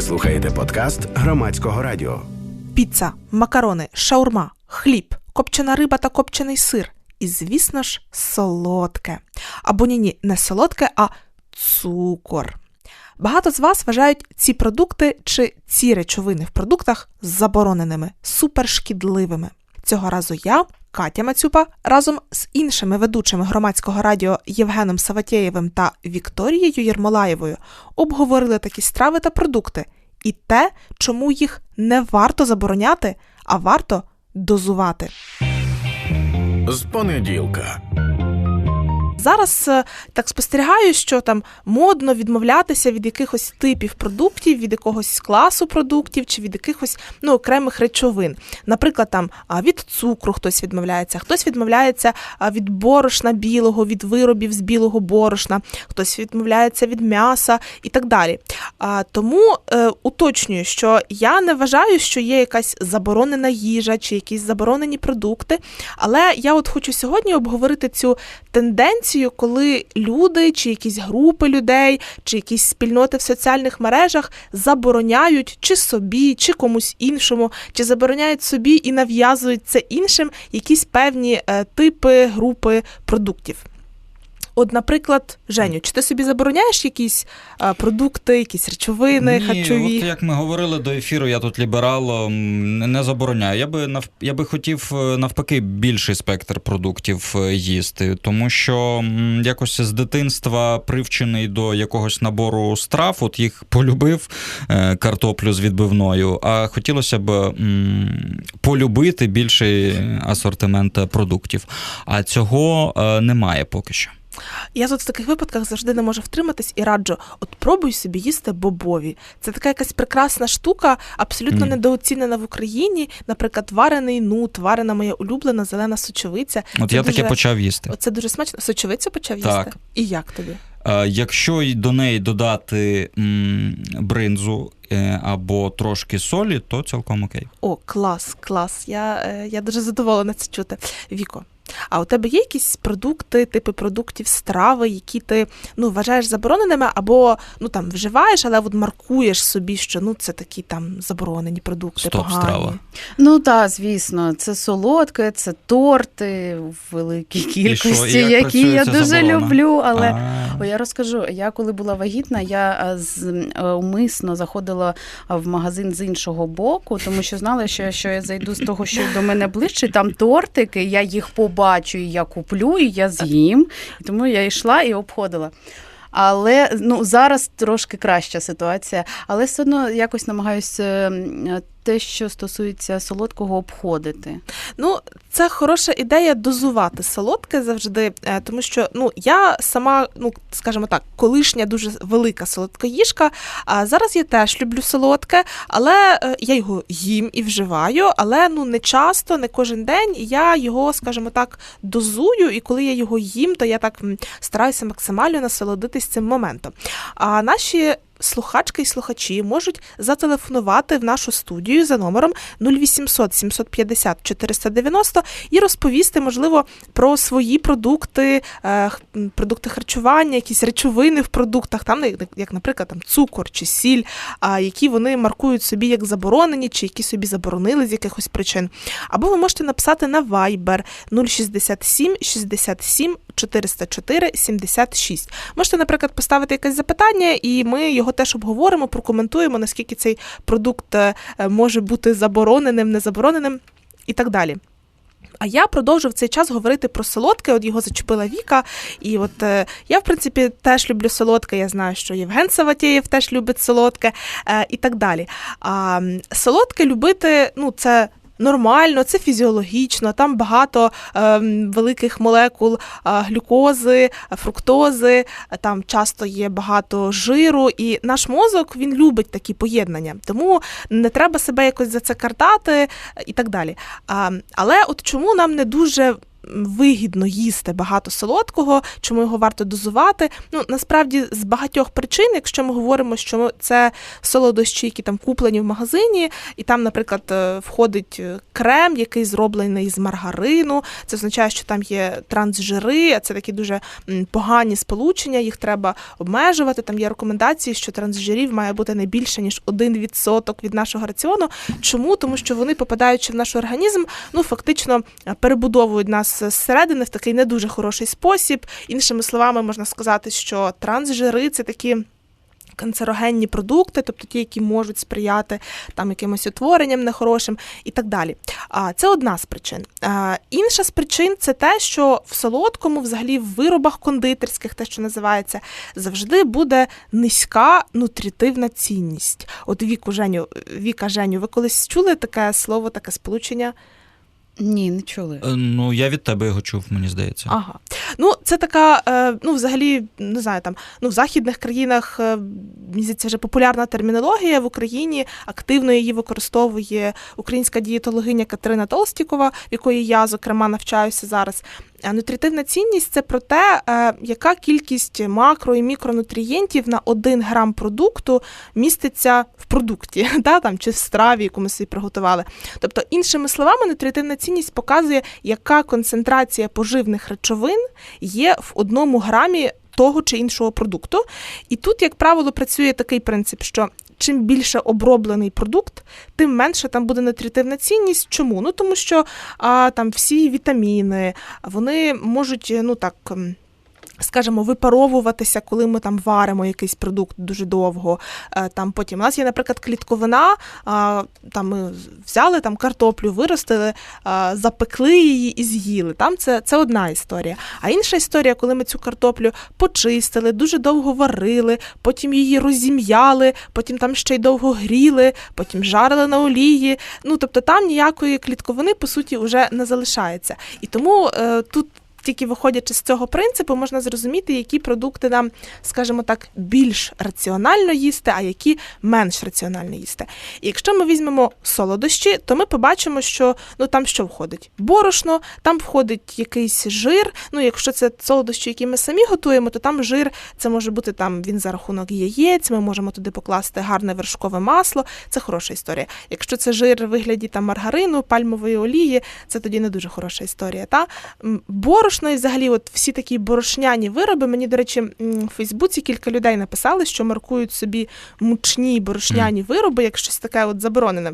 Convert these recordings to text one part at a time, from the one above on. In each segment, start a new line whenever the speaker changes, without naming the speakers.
Ви слухаєте подкаст громадського радіо.
Піца, макарони, шаурма, хліб, копчена риба та копчений сир. І, звісно ж, солодке. Або ні, ні, не солодке, а цукор. Багато з вас вважають ці продукти чи ці речовини в продуктах забороненими, супершкідливими. Цього разу я, Катя Мацюпа, разом з іншими ведучими громадського радіо Євгеном Саватєєвим та Вікторією Єрмолаєвою обговорили такі страви та продукти і те, чому їх не варто забороняти, а варто дозувати.
З понеділка.
Зараз е, так спостерігаю, що там модно відмовлятися від якихось типів продуктів, від якогось класу продуктів чи від якихось ну, окремих речовин. Наприклад, там від цукру хтось відмовляється, хтось відмовляється від борошна білого, від виробів з білого борошна, хтось відмовляється від м'яса і так далі. Тому е, уточнюю, що я не вважаю, що є якась заборонена їжа чи якісь заборонені продукти. Але я от хочу сьогодні обговорити цю тенденцію, коли люди чи якісь групи людей, чи якісь спільноти в соціальних мережах забороняють чи собі, чи комусь іншому, чи забороняють собі і нав'язують це іншим якісь певні е, типи групи продуктів. От, наприклад, Женю, чи ти собі забороняєш якісь а, продукти, якісь речовини,
Ні,
харчові?
От як ми говорили до ефіру, я тут ліберал не забороняю. Я би нав... я би хотів е, навпаки більший спектр продуктів е, їсти, тому що якось з дитинства привчений до якогось набору страв, от їх полюбив е, картоплю з відбивною, а хотілося б м, полюбити більший асортимент продуктів. А цього немає поки що.
Я тут в таких випадках завжди не можу втриматись і раджу: от пробуй собі їсти бобові. Це така якась прекрасна штука, абсолютно
Мгм.
недооцінена в Україні. Наприклад, варений нут, варена моя улюблена зелена сочовиця.
От
Це
я таке почав їсти.
Оце дуже смачно. Сочовицю почав їсти?
Так.
І як тобі?
Е, Якщо й до неї додати м, бринзу е, або трошки солі, то цілком окей.
О, клас, клас. Я, е, я дуже задоволена це чути. Віко. А у тебе є якісь продукти, типи продуктів, страви, які ти ну, вважаєш забороненими, або ну там вживаєш, але от маркуєш собі, що ну це такі там заборонені продукти,
Стоп,
погані.
страва.
Ну так, звісно, це солодке, це торти в великій кількості,
як
які я дуже
заборона?
люблю. Але О, я розкажу, я коли була вагітна, я е, з е, умисно заходила е, в магазин з іншого боку, тому що знала, що якщо я зайду з того, що до мене ближче, там тортики, я їх побачу, і я куплю, і я з'їм. І тому я йшла і обходила. Але ну зараз трошки краща ситуація, але все одно якось намагаюся е, те, що стосується солодкого, обходити.
Ну, це хороша ідея дозувати солодке завжди, е, тому що ну я сама, ну скажімо так, колишня дуже велика солодкоїжка. А зараз я теж люблю солодке, але е, я його їм і вживаю, але ну не часто, не кожен день. Я його, скажімо так, дозую. І коли я його їм, то я так стараюся максимально насолодитись цим моментом. А наші слухачки і слухачі можуть зателефонувати в нашу студію за номером 0800 750 490 і розповісти, можливо, про свої продукти, е, продукти харчування, якісь речовини в продуктах, там, як- як, наприклад, там, цукор чи сіль, які вони маркують собі як заборонені, чи які собі заборонили з якихось причин. Або ви можете написати на Viber 067 67 404 76. Можете, наприклад, поставити якесь запитання, і ми його теж обговоримо, прокоментуємо, наскільки цей продукт е, е, може бути забороненим, незабороненим і так далі. А я продовжу в цей час говорити про солодке. От його зачепила Віка. І от е, я, в принципі, теж люблю солодке. Я знаю, що Євген Саватєєв теж любить солодке е, і так далі. А солодке любити, ну, це. Нормально, це фізіологічно, там багато е, великих молекул е, глюкози, фруктози, там часто є багато жиру, і наш мозок він любить такі поєднання. Тому не треба себе якось за це картати е, і так далі. А, але от чому нам не дуже вигідно їсти багато солодкого, чому його варто дозувати. Ну насправді з багатьох причин, якщо ми говоримо, що це солодощі, які там куплені в магазині, і там, наприклад, е, входить е, крем, який зроблений з маргарину. Це означає, що там є трансжири, а це такі дуже погані сполучення, їх треба обмежувати. Там є рекомендації, що трансжирів має бути не більше ніж 1% від нашого раціону. Чому? Тому що вони, попадаючи в наш організм, ну фактично е, перебудовують нас зсередини в такий не дуже хороший спосіб. Іншими словами, можна сказати, що трансжири це такі. Канцерогенні продукти, тобто ті, які можуть сприяти там якимось утворенням нехорошим і так далі. А це одна з причин. А, інша з причин це те, що в солодкому, взагалі, в виробах кондитерських, те, що називається, завжди буде низька нутрітивна цінність. От віку Женю, Віка Женю, ви колись чули таке слово, таке сполучення?
Ні, не чули.
Е, Ну, я від тебе його чув, мені здається.
Ага. Ну, це така, е, ну, взагалі, не знаю, там, ну, в західних країнах, е, мені здається, вже популярна термінологія в Україні, активно її використовує українська дієтологиня Катерина Толстікова, в якої я, зокрема, навчаюся зараз. А Нутритивна цінність це про те, е, яка кількість макро і мікронутрієнтів на 1 грам продукту міститься в продукті, да, там, чи в страві, яку ми собі приготували. Тобто, іншими словами, нутритивна цінність показує, яка концентрація поживних речовин є в одному грамі того чи іншого продукту. І тут, як правило, працює такий принцип, що чим більше оброблений продукт, тим менше там буде нутрітивна цінність. Чому? Ну тому що а, там всі вітаміни вони можуть, ну так. Скажімо, випаровуватися, коли ми там варимо якийсь продукт дуже довго. Е, Там потім у нас є, наприклад, клітковина. Там ми взяли там картоплю, виростили, запекли її і з'їли. Там це, це одна історія. А інша історія, коли ми цю картоплю почистили, дуже довго варили, потім її розім'яли, потім там ще й довго гріли, потім жарили на олії. Ну тобто там ніякої клітковини по суті вже не залишається. І тому е, тут. Тільки виходячи з цього принципу, можна зрозуміти, які продукти нам, скажімо так, більш раціонально їсти, а які менш раціонально їсти. І якщо ми візьмемо солодощі, то ми побачимо, що ну там що входить? Борошно, там входить якийсь жир. Ну, якщо це солодощі, які ми самі готуємо, то там жир це може бути там він за рахунок яєць. Ми можемо туди покласти гарне вершкове масло. Це хороша історія. Якщо це жир в вигляді там маргарину, пальмової олії, це тоді не дуже хороша історія. Та М, борошно і взагалі, от всі такі борошняні вироби. Мені, до речі, в Фейсбуці кілька людей написали, що маркують собі мучні борошняні вироби, як щось таке от заборонене.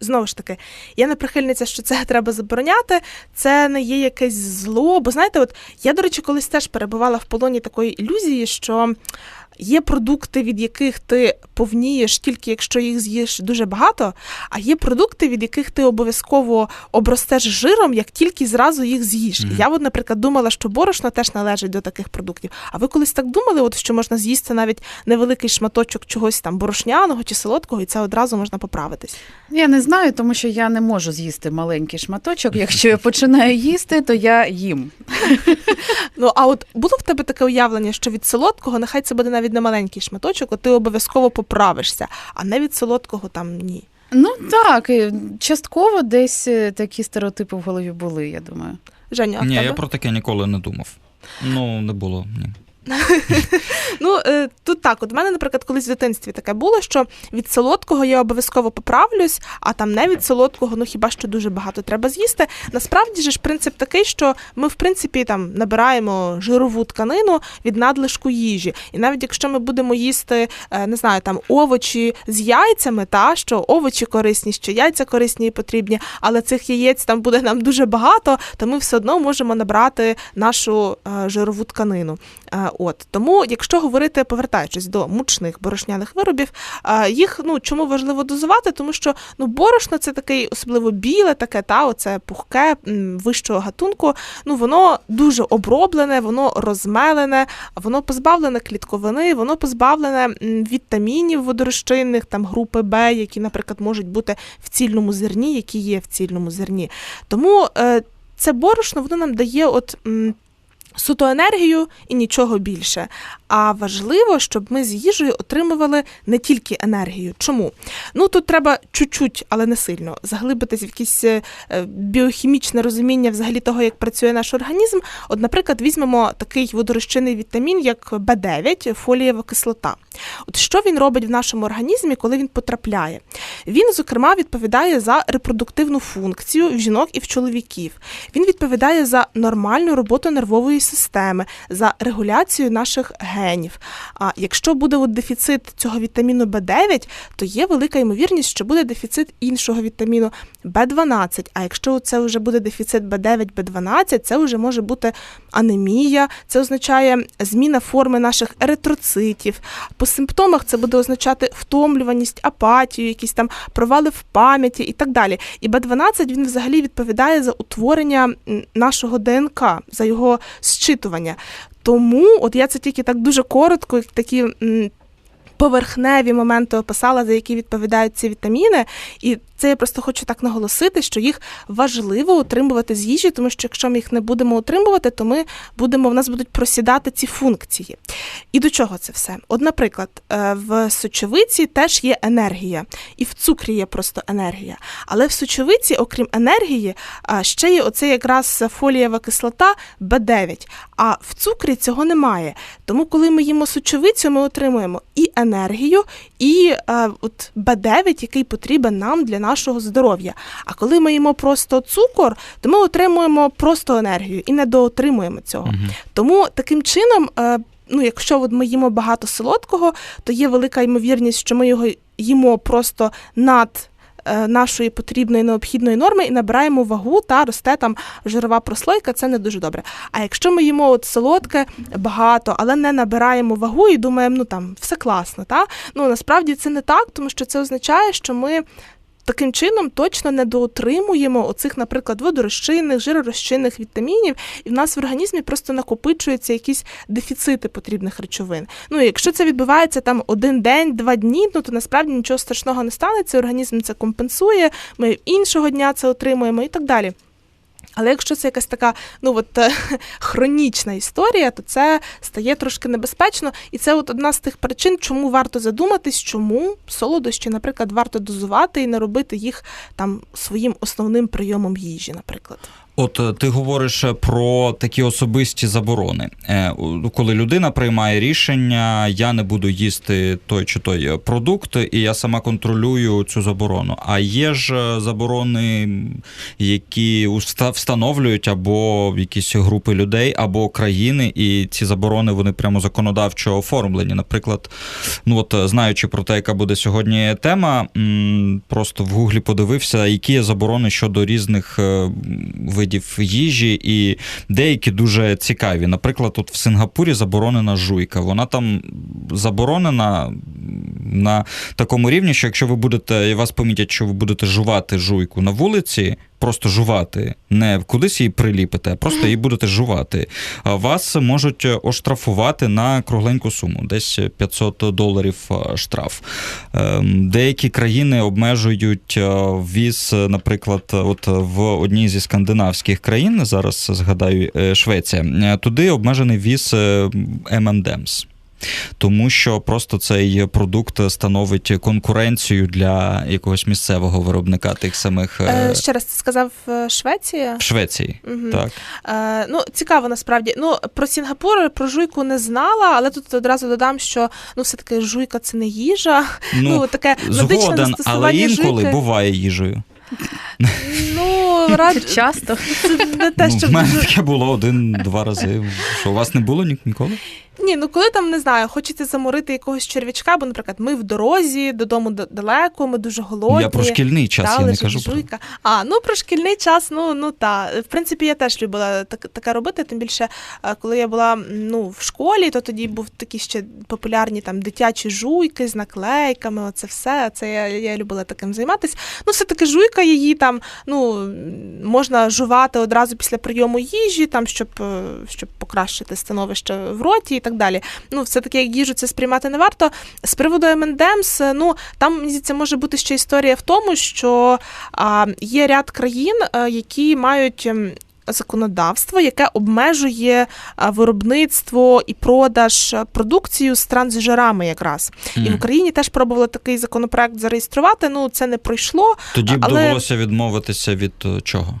Знову ж таки, я не прихильниця, що це треба забороняти. Це не є якесь зло. Бо знаєте, от я, до речі, колись теж перебувала в полоні такої ілюзії, що є продукти, від яких ти повнієш тільки якщо їх з'їш дуже багато, а є продукти, від яких ти обов'язково обростеш жиром, як тільки зразу їх з'їш.
Мгм.
Я, от, наприклад, думала, що борошно теж належить до таких продуктів. А ви колись так думали, от що можна з'їсти навіть невеликий шматочок чогось там борошняного чи солодкого, і це одразу можна поправитись.
Я не знаю, тому що я не можу з'їсти маленький шматочок. Якщо я починаю їсти, то я їм.
Ну а от було в тебе таке уявлення, що від солодкого нехай це буде навіть не маленький шматочок, от ти обов'язково поправишся, а не від солодкого там ні.
Ну так, частково десь е, такі стереотипи в голові були, я думаю.
Женя, а в
Ні,
тебе?
я про таке ніколи не думав. Ну, не було. Ні.
Ну, е, тут так, от в мене, наприклад, колись в дитинстві таке було, що від солодкого я обов'язково поправлюсь, а там не від солодкого, ну хіба що дуже багато треба з'їсти. Насправді ж принцип такий, що ми, в принципі, там набираємо жирову тканину від надлишку їжі. І навіть якщо ми будемо їсти, е, не знаю, там овочі з яйцями, та що овочі корисні, що яйця корисні і потрібні, але цих яєць там буде нам дуже багато, то ми все одно можемо набрати нашу е, жирову тканину. Е, От тому, якщо говорити, повертаючись до мучних борошняних виробів, е, їх ну чому важливо дозувати? Тому що ну борошно це такий особливо біле, таке та оце пухке вищого гатунку. Ну воно дуже оброблене, воно розмелене, воно позбавлене клітковини, воно позбавлене вітамінів водорозчинних, там групи Б, які, наприклад, можуть бути в цільному зерні, які є в цільному зерні. Тому е, це борошно воно нам дає от. Суто енергію і нічого більше. А важливо, щоб ми з їжею отримували не тільки енергію. Чому? Ну тут треба чуть-чуть, але не сильно заглибитись в якесь е, біохімічне розуміння взагалі того, як працює наш організм. От, наприклад, візьмемо такий водорозчинний вітамін, як Б9, фолієва кислота. От що він робить в нашому організмі, коли він потрапляє? Він, зокрема, відповідає за репродуктивну функцію в жінок і в чоловіків. Він відповідає за нормальну роботу нервової системи, за регуляцію наших генів. А якщо буде от дефіцит цього вітаміну Б9, то є велика ймовірність, що буде дефіцит іншого вітаміну Б12. А якщо це вже буде дефіцит Б9, Б12, це вже може бути анемія, це означає зміна форми наших еритроцитів. По симптомах це буде означати втомлюваність, апатію, якісь там провали в пам'яті і так далі. І Б12 він взагалі відповідає за утворення нашого ДНК, за його зчитування. Тому, от я це тільки так дуже коротко, такі поверхневі моменти описала, за які відповідають ці вітаміни. І це я просто хочу так наголосити, що їх важливо утримувати з їжі, тому що якщо ми їх не будемо утримувати, то ми будемо в нас будуть просідати ці функції. І до чого це все? От, наприклад, е, в сочовиці теж є енергія, і в цукрі є просто енергія. Але в сочовиці, окрім енергії, ще є оце якраз фолієва кислота Б9. А в цукрі цього немає. Тому, коли ми їмо сочовицю, ми отримуємо і енергію, і е, от Б9, який потрібен нам для нашого здоров'я. А коли ми їмо просто цукор, то ми отримуємо просто енергію і не доотримуємо цього. Угу. Тому таким чином. Е, ну, якщо от ми їмо багато солодкого, то є велика ймовірність, що ми його їмо просто над нашої потрібної необхідної норми і набираємо вагу та росте там жирова прослойка, це не дуже добре. А якщо ми їмо от солодке багато, але не набираємо вагу і думаємо, ну там все класно, та ну насправді це не так, тому що це означає, що ми таким чином точно не доотримуємо оцих, наприклад, водорозчинних, жиророзчинних вітамінів, і в нас в організмі просто накопичуються якісь дефіцити потрібних речовин. Ну, якщо це відбувається там один день, два дні, ну то насправді нічого страшного не станеться. Організм це компенсує, ми іншого дня це отримуємо і так далі. Але якщо це якась така ну от е, хронічна історія, то це стає трошки небезпечно, і це от одна з тих причин, чому варто задуматись, чому солодощі, наприклад, варто дозувати і не робити їх там своїм основним прийомом їжі, наприклад.
От е, ти говориш е, про такі особисті заборони, е, коли людина приймає рішення, я не буду їсти той чи той продукт, і я сама контролюю цю заборону. А є ж заборони, які встановлюють або якісь групи людей, або країни, і ці заборони вони прямо законодавчо оформлені. Наприклад, ну от знаючи про те, яка буде сьогодні тема, просто в гуглі подивився, які є заборони щодо різних видів видів їжі, і деякі дуже цікаві. Наприклад, тут в Сингапурі заборонена жуйка. Вона там заборонена на такому рівні, що якщо ви будете, і вас помітять, що ви будете жувати жуйку на вулиці, просто жувати, не кудись її приліпите, а просто її будете жувати. Вас можуть оштрафувати на кругленьку суму, десь 500 доларів штраф. Ем, деякі країни обмежують віз, наприклад, от в одній зі скандинавських країн, зараз згадаю е, Швеція, е, туди обмежений віз е, M&M's тому що просто цей продукт становить конкуренцію для якогось місцевого виробника тих самих
е, ще раз ти сказав е, Швеція
в Швеції. Угу. Так
е, ну цікаво насправді. Ну про Сінгапур про жуйку не знала, але тут одразу додам, що ну все таки жуйка це не їжа.
Ну, ну таке згоден, але інколи жуйки. буває їжею.
Ну, рад...
часто.
Це не те,
що... Ну, в мене таке було один-два рази. Що у вас не було ніколи?
Ні, ну коли там не знаю, хочеться заморити якогось черв'ячка, бо, наприклад, ми в дорозі, додому далеко, ми дуже голодні.
Я про шкільний час я не кажу.
Жуйка. Про... А, ну про шкільний час, ну ну та. В принципі, я теж любила так, таке робити. Тим більше, коли я була ну, в школі, то тоді був такі ще популярні там дитячі жуйки з наклейками. Оце все. Це я я любила таким займатися. Ну, все-таки жуйка її там ну, можна жувати одразу після прийому їжі, там, щоб е, щоб покращити становище в роті і так далі. Ну, все-таки як їжу це сприймати не варто. З приводу МНДМС, ну там здається, може бути ще історія в тому, що є ряд країн, а, які мають. Законодавство, яке обмежує виробництво і продаж продукцію з трансжирами, якраз і в Україні теж пробували такий законопроект зареєструвати. Ну це не пройшло.
Тоді б
але-
довелося відмовитися від е, чого?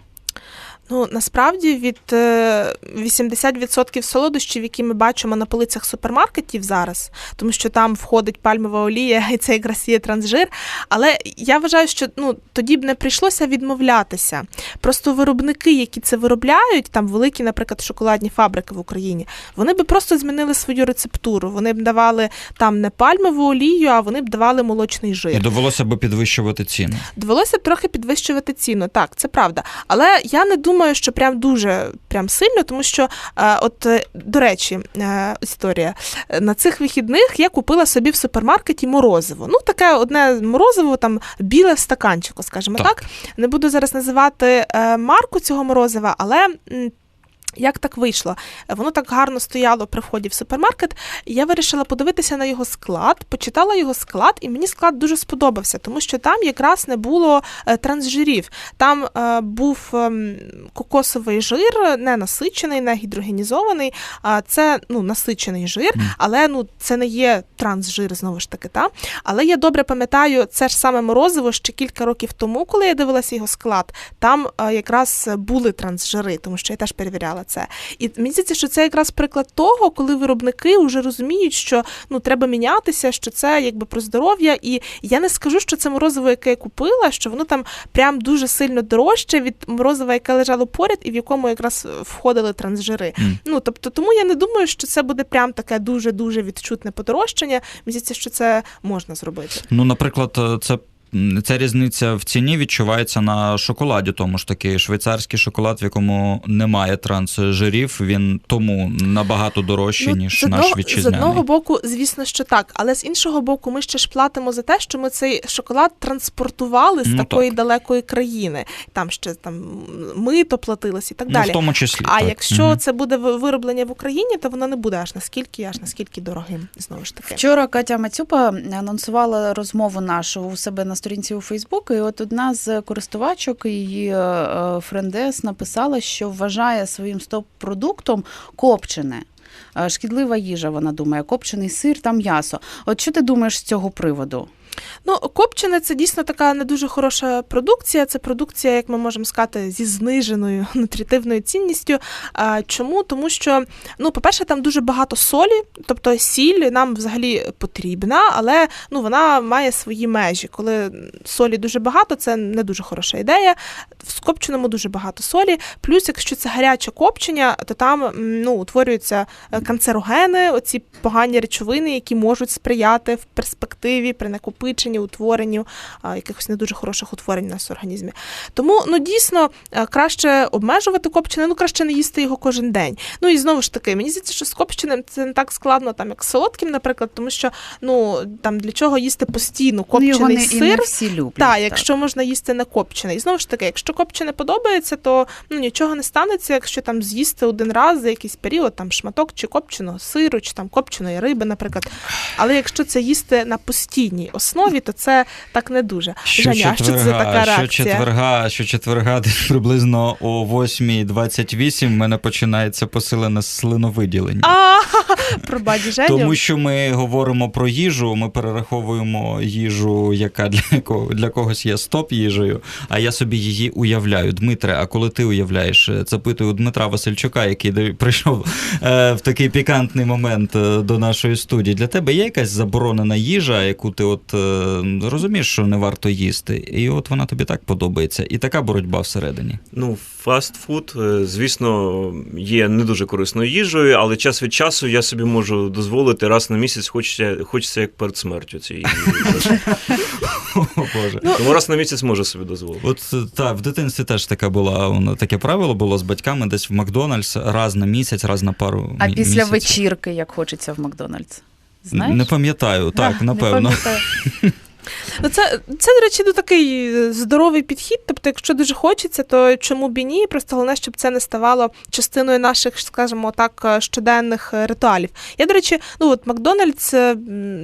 Ну насправді від е, 80% солодощів, які ми бачимо на полицях супермаркетів зараз, тому що там входить пальмова олія, і це якраз є трансжир. Але я вважаю, що ну тоді б не прийшлося відмовлятися. Просто виробники, які це виробляють, там великі, наприклад, шоколадні фабрики в Україні, вони би просто змінили свою рецептуру. Вони б давали там не пальмову олію, а вони б давали молочний жир.
І довелося б підвищувати ціни.
Довелося б трохи підвищувати ціну, так, це правда. Але я не думаю, що прям дуже прям сильно, тому що, е, от, е, до речі, е, історія. На цих вихідних я купила собі в супермаркеті морозиво. Ну, таке одне морозиво, там біле в стаканчику, скажімо так.
Так.
Не буду зараз називати е, марку цього морозива, але. Як так вийшло? Воно так гарно стояло при вході в супермаркет. і Я вирішила подивитися на його склад, почитала його склад, і мені склад дуже сподобався, тому що там якраз не було е, трансжирів. Там е, був ем, кокосовий жир, не насичений, не гідрогенізований. А це ну насичений жир, але ну це не є трансжир знову ж таки. Та але я добре пам'ятаю це ж саме морозиво ще кілька років тому, коли я дивилася його склад. Там е, якраз були трансжири, тому що я теж перевіряла це. І мені здається, що це якраз приклад того, коли виробники вже розуміють, що ну треба мінятися, що це якби про здоров'я. І я не скажу, що це морозиво, яке я купила, що воно там прям дуже сильно дорожче від морозива, яке лежало поряд, і в якому якраз входили трансжири.
Мгм.
Ну тобто, тому я не думаю, що це буде прям таке дуже дуже відчутне подорожчання. Мені здається, що це можна зробити.
Ну, наприклад, е, це. Ця різниця в ціні відчувається на шоколаді, тому ж таки швейцарський шоколад, в якому немає трансжирів, він тому набагато дорожчий, ніж
Ну, з
наш
одного, з одного боку, звісно, що так, але з іншого боку, ми ще ж платимо за те, що ми цей шоколад транспортували з
Ну,
такої
так.
далекої країни. Там ще там мито платилось і так
Ну,
далі.
в тому числі.
А
так.
якщо
Мгм.
це буде вироблення в Україні, то воно не буде аж наскільки, аж наскільки дорогим. Знову ж таки.
Вчора Катя Мацюпа анонсувала розмову нашу у себе на сторінці у Фейсбук, і от одна з користувачок, її е, е, френдес, написала, що вважає своїм стоп-продуктом копчене. Е, Шкідлива їжа, вона думає, копчений сир та м'ясо. От що ти думаєш з цього приводу?
Ну, копчене це дійсно така не дуже хороша продукція. Це продукція, як ми можемо сказати, зі зниженою нутритивною цінністю. Чому? Тому що, ну, по-перше, там дуже багато солі, тобто сіль нам взагалі потрібна, але ну, вона має свої межі. Коли солі дуже багато, це не дуже хороша ідея. В копченому дуже багато солі. Плюс, якщо це гаряче копчення, то там ну, утворюються е, канцерогени, оці погані речовини, які можуть сприяти в перспективі при накопиченні, утворенню якихось не дуже хороших утворень у нас в організмі. Тому ну дійсно е, краще обмежувати копчене, ну краще не їсти його кожен день. Ну і знову ж таки, мені здається, що з копченим це не так складно, там як з солодким, наприклад, тому що ну там для чого їсти постійно
ну, його
копчений
не, і не
сир.
всі люблять.
Так, якщо можна їсти не копчене. І знову ж таки, якщо копчене подобається, то ну нічого не станеться, якщо там з'їсти один раз за якийсь період, там шматок чи копченого сиру, чи там копченої риби, наприклад. Але якщо це їсти на постійній основі, то це так не дуже. Женя, а що це така
що четверга, що четверга приблизно о 8.28 в мене починається посилене слиновиділення.
А, пробач, Женю.
Тому що ми говоримо про їжу, ми перераховуємо їжу, яка для кого для когось є стоп їжею, а я собі її уявляю. Дмитре, а коли ти уявляєш, запитую Дмитра Васильчука, який прийшов е, в такий пікантний момент е, до нашої студії. Для тебе є якась заборонена їжа, яку ти от е, розумієш, що не варто їсти, і от вона тобі так подобається, і така боротьба всередині.
Ну, фастфуд, е, звісно, є не дуже корисною їжею, але час від часу я собі можу дозволити раз на місяць, хочеться, хочеться як перед смертю цієї їжі. Тому раз на місяць можу собі дозволити.
От так, в дитинстві теж таке було воно таке правило було з батьками десь в Макдональдс раз на місяць, раз на пару
А після вечірки, як хочеться в Макдональдс? Знаєш?
Не пам'ятаю, так,
А,
напевно.
Не
це, це, до речі, ну, такий е, здоровий підхід. Тобто, якщо дуже хочеться, то чому б і ні? Просто головне, щоб це не ставало частиною наших, скажімо так, е, щоденних е, ритуалів. Я, до речі, ну от Макдональдс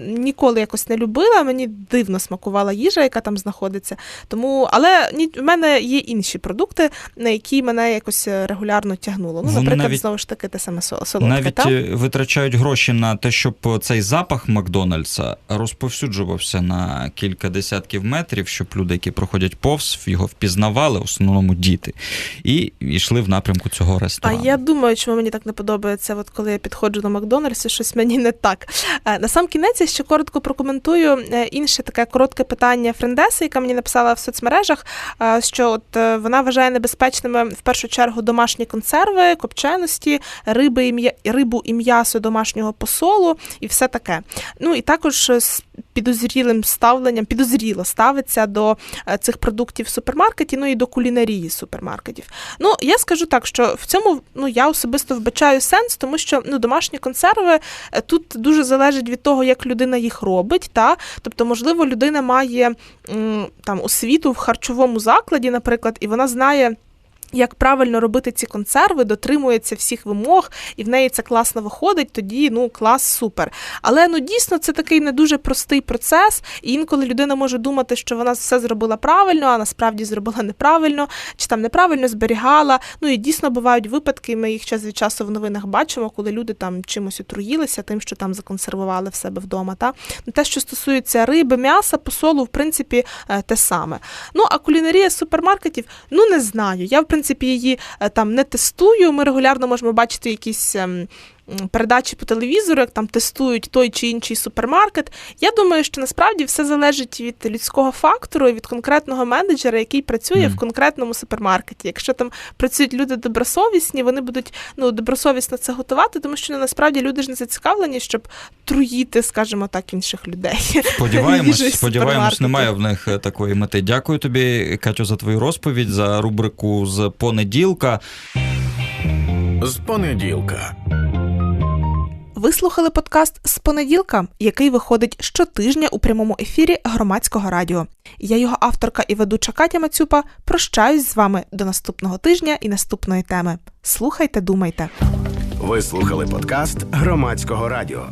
ніколи якось не любила. Мені дивно смакувала їжа, яка там знаходиться. Тому, але ні, в мене є інші продукти, на які мене якось регулярно тягнуло. Ну, наприклад,
навіть-
знову ж таки, те саме сол- солодке.
Навіть
та?
витрачають гроші на те, щоб цей запах Макдональдса розповсюджувався на кілька десятків метрів, щоб люди, які проходять повз, його впізнавали, в основному діти, і йшли в напрямку цього
А я думаю, чому мені так не подобається, от коли я підходжу до Макдональдсу, щось мені не так. Е, На сам кінець я ще коротко прокоментую е, інше таке коротке питання Френдеси, яка мені написала в соцмережах, е, що от вона вважає небезпечними в першу чергу домашні консерви, копченості, риби і м'я- рибу і м'ясо домашнього посолу і все таке. Ну і також підозрілим ставленням, підозріло ставиться до е, цих продуктів в супермаркеті, ну і до кулінарії супермаркетів. Ну, я скажу так, що в цьому ну я особисто вбачаю сенс, тому що ну домашні консерви е, тут дуже залежить від того, як людина їх робить. Та тобто, можливо, людина має там освіту в харчовому закладі, наприклад, і вона знає. Як правильно робити ці консерви, дотримується всіх вимог, і в неї це класно виходить, тоді ну клас супер. Але ну дійсно це такий не дуже простий процес, і інколи людина може думати, що вона все зробила правильно, а насправді зробила неправильно, чи там неправильно зберігала. Ну і дійсно бувають випадки. Ми їх час від часу в новинах бачимо, коли люди там чимось отруїлися, тим, що там законсервували в себе вдома. Та ну, те, що стосується риби, м'яса, посолу, в принципі, е, те саме. Ну а кулінарія супермаркетів, ну не знаю. Я в принципі її е, там не тестую. Ми регулярно можемо бачити якісь. Передачі по телевізору, як там тестують той чи інший супермаркет. Я думаю, що насправді все залежить від людського фактору і від конкретного менеджера, який працює
Мгм.
в конкретному супермаркеті. Якщо там працюють люди добросовісні, вони будуть ну добросовісно це готувати, тому що ну, насправді люди ж не зацікавлені, щоб труїти, скажімо так, інших людей.
Сподіваємось, сподіваємось, немає в них е, такої мети. Дякую тобі, Катю, за твою розповідь, за рубрику з понеділка.
З понеділка.
Ви слухали подкаст з понеділка, який виходить щотижня у прямому ефірі громадського радіо. Я його авторка і ведуча Катя Мацюпа. Прощаюсь з вами до наступного тижня і наступної теми. Слухайте, думайте.
Ви слухали подкаст громадського радіо.